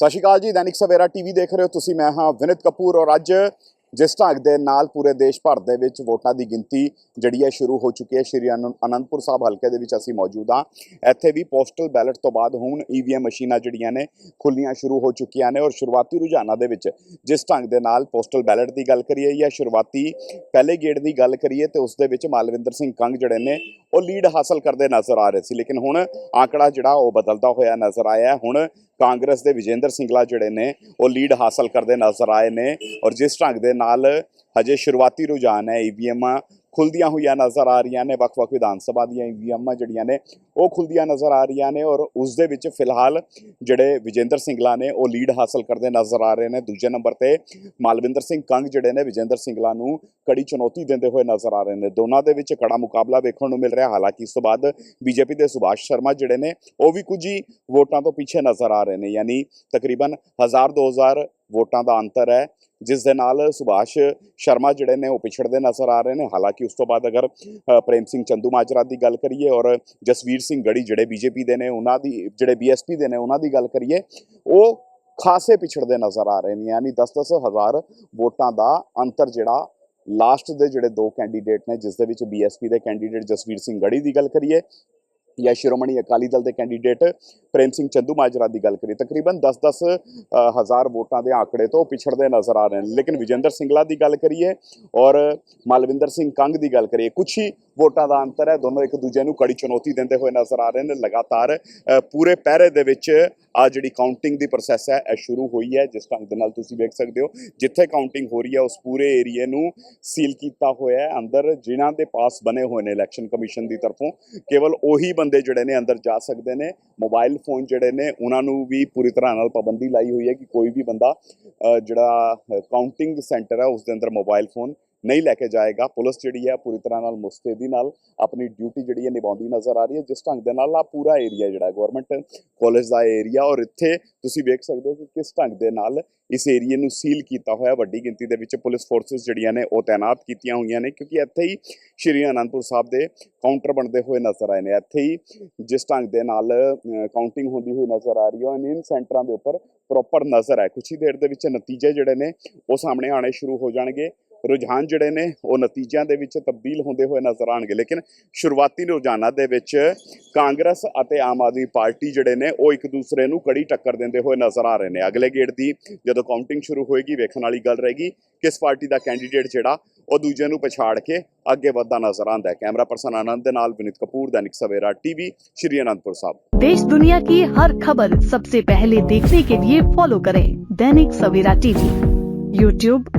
ਸਤਿ ਸ਼੍ਰੀ ਅਕਾਲ ਜੀ, ਦੈਨਿਕ ਸਵੇਰਾ ਟੀਵੀ ਦੇਖ ਰਹੇ ਹੋ ਤੁਸੀਂ, ਮੈਂ ਹਾਂ ਵਿਨਿਤ ਕਪੂਰ ਔਰ ਅੱਜ ਜਿਸ ਢੰਗ ਦੇ ਨਾਲ ਪੂਰੇ ਦੇਸ਼ ਭਰ ਦੇ ਵਿੱਚ ਵੋਟਾਂ ਦੀ ਗਿਣਤੀ ਜਿਹੜੀ ਹੈ ਸ਼ੁਰੂ ਹੋ ਚੁੱਕੀ ਹੈ, ਸ਼੍ਰੀ ਅਨੰ- ਅਨੰਦਪੁਰ ਸਾਹਿਬ ਹਲਕੇ ਦੇ ਵਿੱਚ ਅਸੀਂ ਮੌਜੂਦ ਹਾਂ। ਇੱਥੇ ਵੀ ਪੋਸਟਲ ਬੈਲਟ ਤੋਂ ਬਾਅਦ ਹੁਣ ਈਵੀਐਮ ਮਸ਼ੀਨਾਂ ਜਿਹੜੀਆਂ ਨੇ ਖੁੱਲੀਆਂ ਸ਼ੁਰੂ ਹੋ ਚੁੱਕੀਆਂ ਨੇ ਔਰ ਸ਼ੁਰੂਆਤੀ ਰੁਝਾਨਾਂ ਦੇ ਵਿੱਚ ਜਿਸ ਢੰਗ ਦੇ ਨਾਲ ਪੋਸਟਲ ਬੈਲਟ ਦੀ ਗੱਲ ਕਰੀਏ ਜਾਂ ਸ਼ੁਰੂਆਤੀ ਪਹਿਲੇ ਗੇੜ ਦੀ ਗੱਲ ਕਰੀਏ ਤੇ ਉਸ ਦੇ ਵਿੱਚ ਮਾਲਵਿੰਦਰ ਸਿੰਘ ਕੰਗ ਜਿਹੜੇ ਨੇ ਉਹ ਲੀਡ ਹਾਸਲ ਕਰਦੇ ਨਜ਼ਰ ਆ ਰਹੇ ਸੀ। ਲੇਕਿਨ ਹੁਣ ਆંકੜਾ ਜਿਹੜਾ ਉਹ ਬਦਲਦਾ ਹੋਇਆ ਨਜ਼ਰ ਆਇਆ। ਹੁਣ ਕਾਂਗਰਸ ਦੇ ਵਿਜੇਂਦਰ ਸਿੰਗਲਾ ਜਿਹੜੇ ਨੇ, ਉਹ ਲੀਡ ਹਾਸਲ ਕਰਦੇ ਨਜ਼ਰ ਆਏ ਨੇ। ਔਰ ਜਿਸ ਢੰਗ ਦੇ ਨਾਲ ਹਜੇ ਸ਼ੁਰੂਆਤੀ ਰੁਝਾਨ ਹੈ ਈਵੀਐਮ ਖੁੱਲਦੀਆਂ ਹੋਈਆਂ ਨਜ਼ਰ ਆ ਰਹੀਆਂ ਨੇ, ਵੱਖ-ਵੱਖ ਵਿਧਾਨ ਸਭਾ ਦੀਆਂ ਈਵੀਐਮ ਜਿਹੜੀਆਂ ਨੇ, ਉਹ ਖੁੱਲਦੀਆਂ ਨਜ਼ਰ ਆ ਰਹੀਆਂ ਨੇ ਔਰ ਉਸ ਦੇ ਵਿੱਚ ਫਿਲਹਾਲ ਜਿਹੜੇ ਵਿਜੇਂਦਰ ਸਿੰਗਲਾ ਨੇ, ਉਹ ਲੀਡ ਹਾਸਲ ਕਰਦੇ ਨਜ਼ਰ ਆ ਰਹੇ ਨੇ। ਦੂਜੇ ਨੰਬਰ ਤੇ ਮਾਲਵਿੰਦਰ ਸਿੰਘ ਕੰਗ ਜਿਹੜੇ ਨੇ, ਵਿਜੇਂਦਰ ਸਿੰਗਲਾ ਨੂੰ ਕੜੀ ਚੁਣੌਤੀ ਦਿੰਦੇ ਹੋਏ ਨਜ਼ਰ ਆ ਰਹੇ ਨੇ। ਦੋਨਾਂ ਦੇ ਵਿੱਚ ਕੜਾ ਮੁਕਾਬਲਾ ਵੇਖਣ ਨੂੰ ਮਿਲ ਰਿਹਾ। ਹਾਲਾਂਕਿ ਇਸ ਤੋਂ ਬਾਅਦ ਬੀਜੇਪੀ ਦੇ ਸੁਭਾਸ਼ ਸ਼ਰਮਾ ਜਿਹੜੇ ਨੇ, ਉਹ ਵੀ ਕੁਝ ਹੀ ਵੋਟਾਂ ਤੋਂ ਪਿੱਛੇ ਨਜ਼ਰ ਆ ਰਹੇ ਨੇ। ਯਾਨੀ ਤਕਰੀਬਨ 1000 2000 ਵੋਟਾਂ ਦਾ ਅੰਤਰ ਹੈ। ਜਿਸ ਦੇ ਨਾਲ ਸੁਭਾਸ਼ ਸ਼ਰਮਾ ਜਿਹੜੇ ਨੇ ਉਹ ਪਿਛੜਦੇ ਨਜ਼ਰ ਆ ਰਹੇ ਨੇ। ਹਾਲਾਂਕਿ ਉਸ ਤੋਂ ਬਾਅਦ ਅਗਰ ਪ੍ਰੇਮ ਸਿੰਘ ਚੰਦੂ ਮਾਜਰਾ ਦੀ ਗੱਲ ਕਰੀਏ ਔਰ ਜਸਵੀਰ ਸਿੰਘ ਗੜੀ ਜਿਹੜੇ ਬੀਜੇਪੀ ਦੇ ਨੇ, ਉਹਨਾਂ ਦੀ, ਜਿਹੜੇ ਬੀਐਸਪੀ ਦੇ ਨੇ, ਉਹਨਾਂ ਦੀ ਗੱਲ ਕਰੀਏ, ਉਹ ਖਾਸੇ ਪਿਛੜਦੇ ਨਜ਼ਰ ਆ ਰਹੇ ਨੇ। ਯਾਨੀ 10-10 ਹਜ਼ਾਰ ਵੋਟਾਂ ਦਾ ਅੰਤਰ ਜਿਹੜਾ ਲਾਸਟ ਦੇ ਜਿਹੜੇ ਦੋ ਕੈਂਡੀਡੇਟ ਨੇ, ਜਿਸ ਦੇ ਵਿੱਚ ਬੀਐਸਪੀ ਦੇ ਕੈਂਡੀਡੇਟ ਜਸਵੀਰ ਸਿੰਘ ਗੜੀ ਦੀ ਗੱਲ ਕਰੀਏ ਜਾਂ ਸ਼੍ਰੋਮਣੀ ਅਕਾਲੀ ਦਲ ਦੇ ਕੈਂਡੀਡੇਟ ਪ੍ਰੇਮ ਸਿੰਘ ਚੰਦੂ ਮਾਜਰਾ ਦੀ ਗੱਲ ਕਰੀਏ, ਤਕਰੀਬਨ 10-10 ਹਜ਼ਾਰ ਵੋਟਾਂ ਦੇ ਆંકੜੇ ਤੋਂ ਪਿਛੜਦੇ ਨਜ਼ਰ ਆ ਰਹੇ ਨੇ। ਲੇਕਿਨ ਵਿਜੇਂਦਰ ਸਿੰਗਲਾ ਦੀ ਗੱਲ ਕਰੀਏ ਔਰ ਮਾਲਵਿੰਦਰ ਸਿੰਘ ਕੰਗ ਦੀ ਗੱਲ ਕਰੀਏ, ਕੁਛ ਹੀ ਵੋਟਾਂ ਦਾ ਅੰਤਰ ਹੈ। ਦੋਨੋਂ ਇੱਕ ਦੂਜੇ ਨੂੰ ਕੜੀ ਚੁਣੌਤੀ ਦਿੰਦੇ ਹੋਏ ਨਜ਼ਰ ਆ ਰਹੇ ਨੇ। ਲਗਾਤਾਰ ਪੂਰੇ ਪਹਿਰੇ ਦੇ ਵਿੱਚ ਆ ਜਿਹੜੀ ਕਾਊਂਟਿੰਗ ਦੀ ਪ੍ਰੋਸੈਸ ਹੈ, ਇਹ ਸ਼ੁਰੂ ਹੋਈ ਹੈ। ਜਿਸ ਢੰਗ ਦੇ ਨਾਲ ਤੁਸੀਂ ਵੇਖ ਸਕਦੇ ਹੋ, ਜਿੱਥੇ ਕਾਊਂਟਿੰਗ ਹੋ ਰਹੀ ਹੈ, ਉਸ ਪੂਰੇ ਏਰੀਏ ਨੂੰ ਸੀਲ ਕੀਤਾ ਹੋਇਆ ਹੈ। ਅੰਦਰ ਜਿਨ੍ਹਾਂ ਦੇ ਪਾਸ ਬਣੇ ਹੋਏ ਨੇ ਇਲੈਕਸ਼ਨ ਕਮਿਸ਼ਨ ਦੀ ਤਰਫੋਂ, ਕੇਵਲ ਉਹੀ ਬੰਦੇ ਜਿਹੜੇ ਨੇ ਅੰਦਰ ਜਾ ਸਕਦੇ ਨੇ। ਮੋਬਾਈਲ ਫੋਨ ਜਿਹੜੇ ਨੇ, ਉਹਨਾਂ ਨੂੰ ਵੀ ਪੂਰੀ ਤਰ੍ਹਾਂ ਨਾਲ ਪਾਬੰਦੀ ਲਾਈ ਹੋਈ ਹੈ ਕਿ ਕੋਈ ਵੀ ਬੰਦਾ ਜਿਹੜਾ ਕਾਊਂਟਿੰਗ ਸੈਂਟਰ ਹੈ, ਉਸ ਦੇ ਅੰਦਰ ਮੋਬਾਈਲ ਫੋਨ ਨਹੀਂ ਲੈ ਕੇ ਜਾਏਗਾ। ਪੁਲਿਸ ਜਿਹੜੀ ਹੈ ਪੂਰੀ ਤਰ੍ਹਾਂ ਨਾਲ ਮੁਸਤੈਦੀ ਨਾਲ ਆਪਣੀ ਡਿਊਟੀ ਜਿਹੜੀ ਹੈ ਨਿਭਾਉਂਦੀ ਨਜ਼ਰ ਆ ਰਹੀ ਹੈ। ਜਿਸ ਢੰਗ ਦੇ ਨਾਲ ਆ ਪੂਰਾ ਏਰੀਆ ਜਿਹੜਾ ਗਵਰਨਮੈਂਟ ਕਾਲਜ ਦਾ ਏਰੀਆ ਔਰ ਇੱਥੇ ਤੁਸੀਂ ਵੇਖ ਸਕਦੇ ਹੋ ਕਿ ਕਿਸ ਢੰਗ ਦੇ ਨਾਲ ਇਸ ਏਰੀਏ ਨੂੰ ਸੀਲ ਕੀਤਾ ਹੋਇਆ ਵੱਡੀ ਗਿਣਤੀ ਦੇ ਵਿੱਚ ਪੁਲਿਸ ਫੋਰਸਸ ਜਿਹੜੀਆਂ ਨੇ ਉਹ ਤਾਇਨਾਤ ਕੀਤੀਆਂ ਹੋਈਆਂ ਨੇ। ਕਿਉਂਕਿ ਇੱਥੇ ਹੀ ਸ਼੍ਰੀ ਅਨੰਦਪੁਰ ਸਾਹਿਬ ਦੇ ਕਾਊਂਟਰ ਬਣਦੇ ਹੋਏ ਨਜ਼ਰ ਆਏ ਨੇ। ਇੱਥੇ ਹੀ ਜਿਸ ਢੰਗ ਦੇ ਨਾਲ ਕਾਊਂਟਿੰਗ ਹੁੰਦੀ ਹੋਈ ਨਜ਼ਰ ਆ ਰਹੀ ਹੈ ਇਨ ਸੈਂਟਰਾਂ ਦੇ ਉੱਪਰ ਪ੍ਰੋਪਰ ਨਜ਼ਰ ਹੈ। ਕੁਛ ਹੀ ਦੇਰ ਦੇ ਵਿੱਚ ਨਤੀਜੇ ਜਿਹੜੇ ਨੇ ਉਹ ਸਾਹਮਣੇ ਆਣੇ ਸ਼ੁਰੂ ਹੋ ਜਾਣਗੇ। ਰੁਝਾਨ ਜਿਹੜੇ ਨੇ ਉਹ ਨਤੀਜਿਆਂ ਦੇ ਵਿੱਚ ਤਬਦੀਲ ਹੁੰਦੇ ਹੋਏ ਨਜ਼ਰ ਆਣਗੇ ਲੇਕਿਨ ਸ਼ੁਰੂਆਤੀ ਰੁਝਾਨਾਂ ਦੇ ਵਿੱਚ ਕਾਂਗਰਸ ਅਤੇ ਆਮ ਆਦਮੀ ਪਾਰਟੀ ਜਿਹੜੇ ਨੇ ਉਹ ਇੱਕ ਦੂਸਰੇ ਨੂੰ ਕੜੀ ਟੱਕਰ ਦਿੰਦੇ ਹੋਏ ਨਜ਼ਰ ਆ ਰਹੇ ਨੇ ਅਗਲੇ ਗੇੜ ਦੀ ਜਦੋਂ ਕਾਊਂਟਿੰਗ ਸ਼ੁਰੂ ਹੋਏਗੀ ਵੇਖਣ ਵਾਲੀ ਗੱਲ ਰਹੇਗੀ ਕਿਸ ਪਾਰਟੀ ਦਾ ਕੈਂਡੀਡੇਟ ਜਿਹੜਾ ਉਹ ਦੂਜੇ ਨੂੰ ਪਛਾੜ ਕੇ ਅੱਗੇ ਵੱਧਦਾ ਨਜ਼ਰ ਆਉਂਦਾ ਹੈ ਕੈਮਰਾ ਪਰਸਨ ਆਨੰਦ ਦੇ ਨਾਲ ਵਿਨੀਤ ਕਪੂਰ दैनिक सवेरा टीवी श्री अनंतपुर साहब देश दुनिया की हर खबर सबसे पहले देखने के लिए फॉलो करें दैनिक सवेरा टीवी यूट्यूब